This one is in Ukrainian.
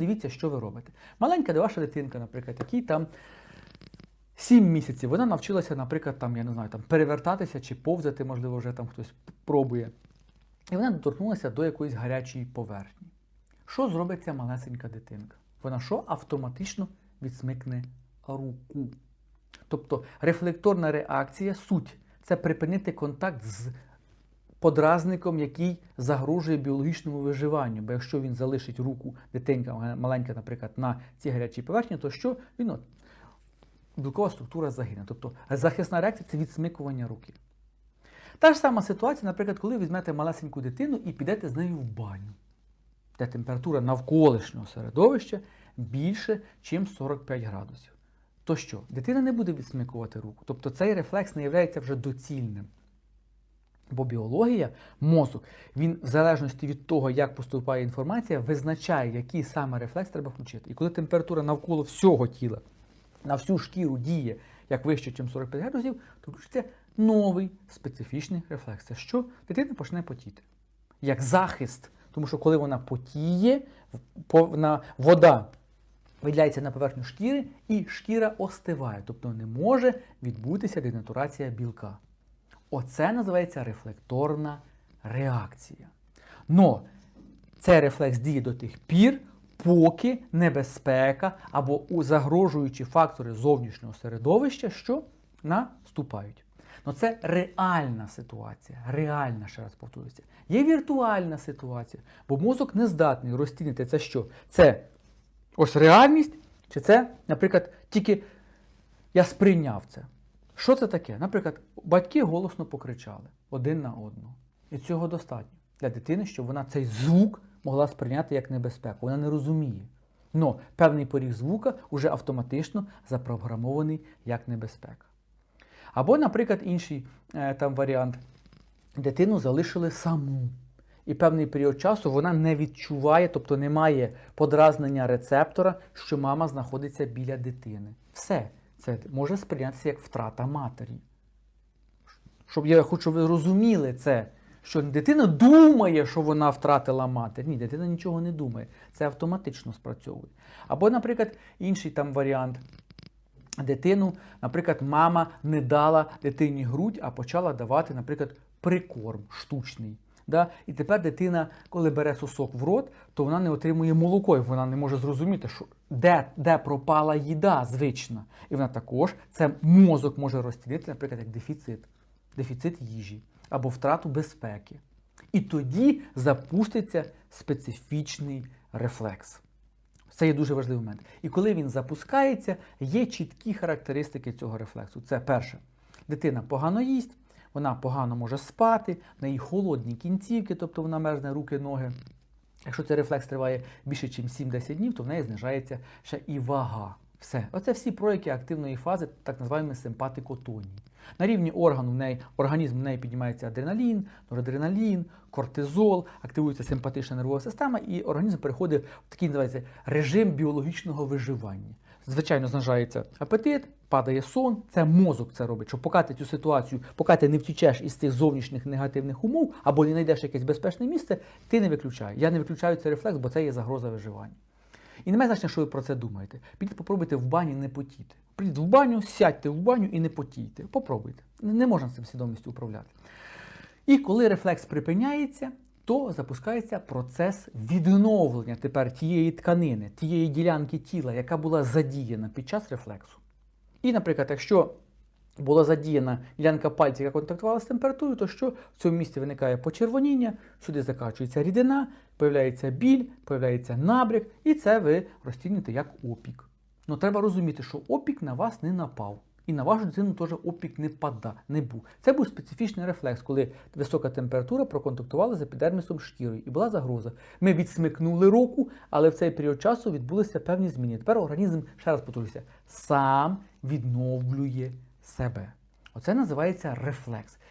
Дивіться, що ви робите. Маленька ваша дитинка, наприклад, якій там 7 місяців, вона навчилася, наприклад, там, я не знаю, там, перевертатися чи повзати, можливо, вже там хтось пробує. І вона доторкнулася до якоїсь гарячої поверхні. Що зробить ця малесенька дитинка? Вона що автоматично відсмикне руку. Тобто рефлекторна реакція, суть це припинити контакт з подразником, який загрожує біологічному виживанню. Бо якщо він залишить руку дитинка маленька, наприклад, на цій гарячій поверхні, то що він от, білкова структура загине. Тобто захисна реакція це відсмикування руки. Та ж сама ситуація, наприклад, коли візьмете малесеньку дитину і підете з нею в баню, де температура навколишнього середовища більше, ніж 45 градусів. То що, дитина не буде відсмикувати руку. Тобто цей рефлекс не є вже доцільним. Бо біологія, мозок, він в залежності від того, як поступає інформація, визначає, який саме рефлекс треба включити. І коли температура навколо всього тіла на всю шкіру діє як вище, ніж 45 градусів, то включиться новий специфічний рефлекс. Це що? Дитина почне потіти. Як захист. Тому що коли вона потіє, вона, вода виділяється на поверхню шкіри, і шкіра остиває. Тобто не може відбутися денатурація білка. Оце називається рефлекторна реакція. Но цей рефлекс діє до тих пір, поки небезпека або загрожуючі фактори зовнішнього середовища, що наступають. Ну це реальна ситуація. Реальна, ще раз повторюся. Є віртуальна ситуація, бо мозок не здатний розцінити це що? Це ось реальність, чи це, наприклад, тільки я сприйняв це. Що це таке? Наприклад, батьки голосно покричали один на одного. І цього достатньо для дитини, щоб вона цей звук могла сприйняти як небезпеку. Вона не розуміє. Но певний поріг звука вже автоматично запрограмований як небезпека. Або, наприклад, інший е, там варіант. Дитину залишили саму. І певний період часу вона не відчуває, тобто немає подразнення рецептора, що мама знаходиться біля дитини. Все. Це може сприйнятися як втрата матері. Щоб я хочу, щоб ви розуміли це, що дитина думає, що вона втратила матір. Ні, дитина нічого не думає. Це автоматично спрацьовує. Або, наприклад, інший там варіант. Дитину, наприклад, мама не дала дитині грудь, а почала давати, наприклад, прикорм штучний. Да? І тепер дитина, коли бере сосок в рот, то вона не отримує молоко, і вона не може зрозуміти, що де де пропала їда звична. І вона також це мозок може розцінити, наприклад, як дефіцит, дефіцит їжі або втрату безпеки. І тоді запуститься специфічний рефлекс. Це є дуже важливий момент. І коли він запускається, є чіткі характеристики цього рефлексу. Це перше, дитина погано їсть, вона погано може спати, в неї холодні кінцівки, тобто вона мерзне руки, ноги. Якщо цей рефлекс триває більше, ніж 7-10 днів, то в неї знижається ще і вага. Все. Оце всі прояви активної фази, так називаємо симпатикотонії. На рівні органу в неї, організм в неї піднімається адреналін, норадреналін, кортизол, активується симпатична нервова система, і організм переходить в такий називається режим біологічного виживання. Звичайно, знижається апетит, падає сон. Це мозок це робить. Щоб поки ти цю ситуацію, поки ти не втічеш із цих зовнішніх негативних умов або не знайдеш якесь безпечне місце, ти не виключай. Я не виключаю цей рефлекс, бо це є загроза виживання. І не має значення, що ви про це думаєте. Підіть, попробуйте в бані не потіти. Прийдіть в баню, сядьте в баню і не потійте. Попробуйте. Не можна цим свідомістю управляти. І коли рефлекс припиняється, то запускається процес відновлення тепер тієї тканини, тієї ділянки тіла, яка була задіяна під час рефлексу. І, наприклад, якщо була задіяна ділянка пальця, яка контактувала з температурою, то що в цьому місці виникає почервоніння, сюди закачується рідина, появляється біль, появляється набряк, і це ви розцінюєте як опік. Ну треба розуміти, що опік на вас не напав. І на вашу дитину теж опік не пада, не був. Це був специфічний рефлекс, коли висока температура проконтактувала з епідермісом шкірою і була загроза. Ми відсмикнули руку, але в цей період часу відбулися певні зміни. Тепер організм, ще раз повторюся, сам відновлює себе. Оце називається рефлекс.